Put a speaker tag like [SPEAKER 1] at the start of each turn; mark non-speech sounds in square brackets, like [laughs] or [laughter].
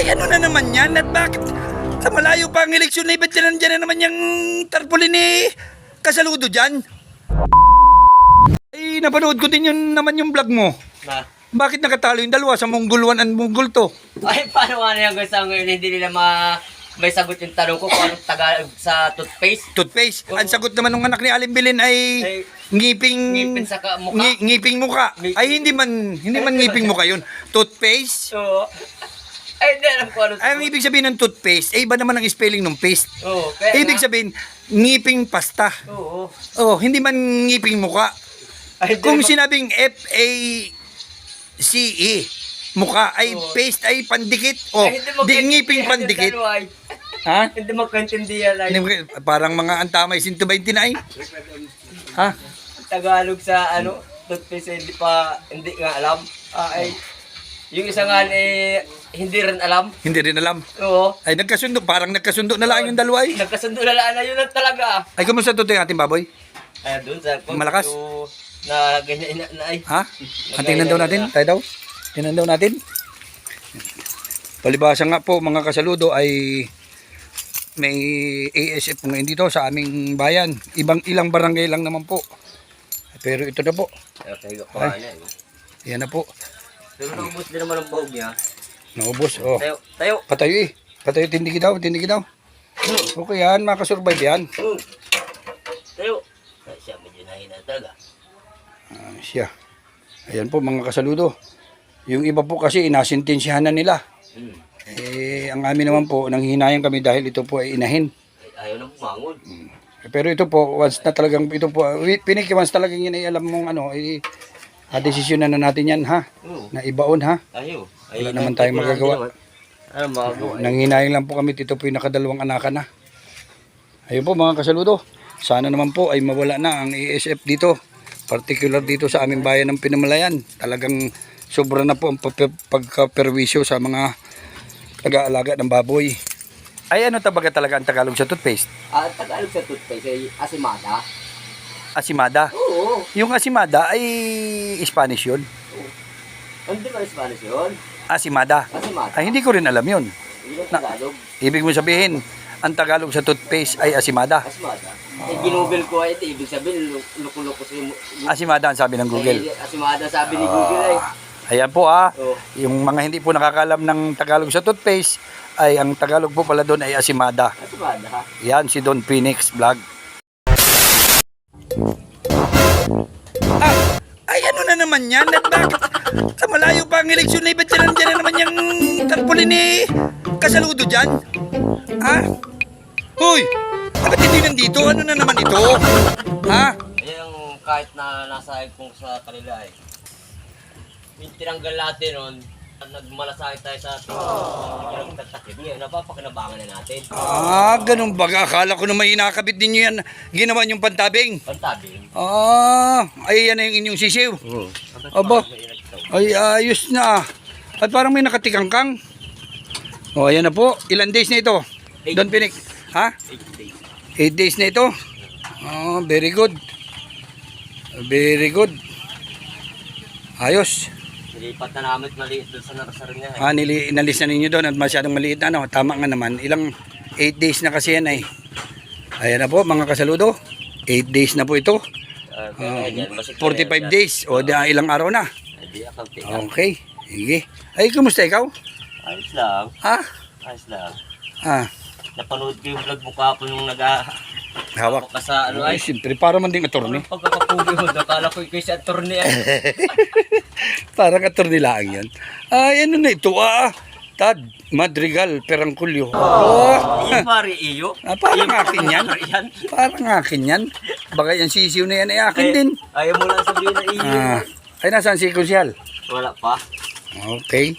[SPEAKER 1] Ay, ano na naman yan? At bakit sa malayo pa ang eleksyon na iba't dyan na naman yung tarpaulin ni Kasaludo dyan? Ay, napanood ko din yun naman yung vlog mo.
[SPEAKER 2] Na.
[SPEAKER 1] Bakit nakatalo yung dalawa sa Mongol 1 and Mongol 2?
[SPEAKER 2] Ay, paano nga na yung gusto ngayon hindi nila ma... May sagot yung tanong ko kung anong Tagalog sa toothpaste.
[SPEAKER 1] Toothpaste.
[SPEAKER 2] Oo.
[SPEAKER 1] Ang sagot naman ng anak ni Aling Bilin ay
[SPEAKER 2] Ay,
[SPEAKER 1] ngiping
[SPEAKER 2] ngipin sa ka- mukha.
[SPEAKER 1] Ngi- ngiping muka.
[SPEAKER 2] Ngipin.
[SPEAKER 1] Ay hindi man hindi man ngiping muka 'yun. Toothpaste.
[SPEAKER 2] Oo. Ay, hindi alam ko ano.
[SPEAKER 1] Ang ibig sabihin ng toothpaste, ay iba naman ang spelling ng paste.
[SPEAKER 2] Oo, kaya
[SPEAKER 1] Ibig
[SPEAKER 2] nga.
[SPEAKER 1] sabihin, ngiping pasta.
[SPEAKER 2] Oo.
[SPEAKER 1] Oh, hindi man ngiping muka.
[SPEAKER 2] Ay, hindi
[SPEAKER 1] Kung
[SPEAKER 2] naman-
[SPEAKER 1] sinabing F A C E, muka ay
[SPEAKER 2] Oo.
[SPEAKER 1] paste ay pandikit. Oh,
[SPEAKER 2] Ay, hindi mo
[SPEAKER 1] di
[SPEAKER 2] kaintindihan
[SPEAKER 1] ngiping pandikit. Ha? [laughs]
[SPEAKER 2] Hindi mo kaintindihan ay.
[SPEAKER 1] Hindi mo- Parang mga antamay 129. Ha?
[SPEAKER 2] Tagalog sa ano, toothpaste hindi pa, hindi nga alam. Ah, ay, yung isa nga eh, hindi rin alam.
[SPEAKER 1] Hindi rin alam.
[SPEAKER 2] Oo.
[SPEAKER 1] Ay, nagkasundo. Parang nagkasundo na lang yung dalawa eh.
[SPEAKER 2] Nagkasundo na lang na yun lang talaga.
[SPEAKER 1] Ay, kumusta to yung ating baboy?
[SPEAKER 2] Ay, doon sa
[SPEAKER 1] Malakas?
[SPEAKER 2] So, na ganyan na, na ay.
[SPEAKER 1] Ha? Ang [laughs] tingnan daw natin. Tayo daw. Tingnan daw natin. Palibasa nga po mga kasaludo ay may ASF ngayon dito sa aming bayan. Ibang ilang barangay lang naman po. Pero ito na po.
[SPEAKER 2] Okay, niya. eh.
[SPEAKER 1] Yan na po.
[SPEAKER 2] Pero naubos din naman ang buhog niya.
[SPEAKER 1] Naubos. Oh.
[SPEAKER 2] Tayo, tayo.
[SPEAKER 1] Patayo eh. Patayo tindigi daw. Tindigi daw. Okay yan. Makasurvive yan.
[SPEAKER 2] Hmm. Tayo. Ay, siya medyo nahina talaga.
[SPEAKER 1] Ah, siya. Ayan po mga kasaludo. Yung iba po kasi inasintensyahan na nila.
[SPEAKER 2] Hmm.
[SPEAKER 1] Eh, ang amin naman po, nanghihinayang kami dahil ito po ay inahin.
[SPEAKER 2] Ay, ayaw nang bumangon.
[SPEAKER 1] Pero ito po, once na talagang, ito po, piniki, once talagang yun ay alam mong ano, eh, ah, desisyon na, na natin yan ha,
[SPEAKER 2] Oo.
[SPEAKER 1] Na ibaon ha.
[SPEAKER 2] Ayaw.
[SPEAKER 1] Wala naman tayong magagawa.
[SPEAKER 2] Ano magagawa?
[SPEAKER 1] Nanghinayang lang po kami, ito po yung nakadalawang anakan na. Ayun po mga kasaludo, sana naman po ay mawala na ang ASF dito, particular dito sa aming bayan ng Pinamalayan. Talagang sobra na po ang pagka- pagkaperwisyo sa mga nag-aalaga ng baboy. Ay ano tabaga talaga ang Tagalog sa toothpaste?
[SPEAKER 2] Ah, Tagalog sa toothpaste ay asimada.
[SPEAKER 1] Asimada.
[SPEAKER 2] Oo.
[SPEAKER 1] Yung asimada ay Spanish yun.
[SPEAKER 2] Hindi ba Spanish yun?
[SPEAKER 1] Asimada.
[SPEAKER 2] Asimada.
[SPEAKER 1] Ay, hindi ko rin alam yun.
[SPEAKER 2] Hindi
[SPEAKER 1] Na-
[SPEAKER 2] Tagalog.
[SPEAKER 1] Ibig mo sabihin, ang Tagalog sa toothpaste ay asimada.
[SPEAKER 2] Asimada. Eh, ginugol ko ay ito. Ibig sabihin, lu- luko-luko sa yung...
[SPEAKER 1] Asimada ang sabi ng Google.
[SPEAKER 2] Ay, asimada sabi ni Google ay.
[SPEAKER 1] Ayan po ah.
[SPEAKER 2] Oo.
[SPEAKER 1] Yung mga hindi po nakakalam ng Tagalog sa toothpaste, ay ang Tagalog po pala doon ay asimada.
[SPEAKER 2] Asimada ha?
[SPEAKER 1] Yan si Don Phoenix Vlog. Naman yan? At bakit sa malayo pa ang eleksyon na iba't na naman yung tarpaulin ni Kasaludo dyan? Ha? Hoy! Bakit hindi nandito? Ano na naman ito? Ha?
[SPEAKER 2] Yung kahit na nasa kung sa kanila ay. Yung tinanggal natin nun, nagmalasakit tayo sa ating oh. nagtatakip ngayon, napapakinabangan na natin.
[SPEAKER 1] Ah, ganun ba? Akala ko na may inakabit ninyo yan. Ginawa niyong pantabing.
[SPEAKER 2] Pantabi.
[SPEAKER 1] Ah, ay yan na yung inyong sisiw.
[SPEAKER 2] Oo.
[SPEAKER 1] Aba. Ay, ayos na. At parang may nakatikangkang. O, ayan na po. Ilan days na ito?
[SPEAKER 2] Eight.
[SPEAKER 1] Don Pinik. Ha? 8 days na ito. Oh, very good. Very good. Ayos.
[SPEAKER 2] Nilipat na namin maliit doon sa nakasarin niya. Eh.
[SPEAKER 1] Ah, nili, inalis na ninyo doon at masyadong maliit na. Ano. Tama nga naman. Ilang 8 days na kasi yan ay. Ayan na po mga kasaludo. 8 days na po ito.
[SPEAKER 2] Uh,
[SPEAKER 1] Ah, 45 days. O, di, ah, ilang araw na.
[SPEAKER 2] Account eh.
[SPEAKER 1] Okay. Sige. Ay, kumusta ikaw?
[SPEAKER 2] Ayos lang.
[SPEAKER 1] Ha?
[SPEAKER 2] Ayos lang.
[SPEAKER 1] Ah,
[SPEAKER 2] Napanood ko yung vlog mo kahapon yung nag
[SPEAKER 1] hawak.
[SPEAKER 2] ka sa ano
[SPEAKER 1] Ay, siyempre, para man ding attorney.
[SPEAKER 2] Anong pagkakapugi mo? [laughs] Nakala ko yung sa attorney ay. [laughs]
[SPEAKER 1] Parang attorney lang yan. Ay, ano na ito? Ah, Tad Madrigal Perangkulyo. Oh,
[SPEAKER 2] Yung pare iyo. [laughs]
[SPEAKER 1] Ah, parang
[SPEAKER 2] Yung
[SPEAKER 1] akin
[SPEAKER 2] yan.
[SPEAKER 1] parang akin yan. Baka yan sisiw na yan ay akin
[SPEAKER 2] Ay,
[SPEAKER 1] din.
[SPEAKER 2] Ayaw mo lang sabihin na iyo.
[SPEAKER 1] Ah, ay, nasaan si Kusyal?
[SPEAKER 2] Wala pa.
[SPEAKER 1] Okay.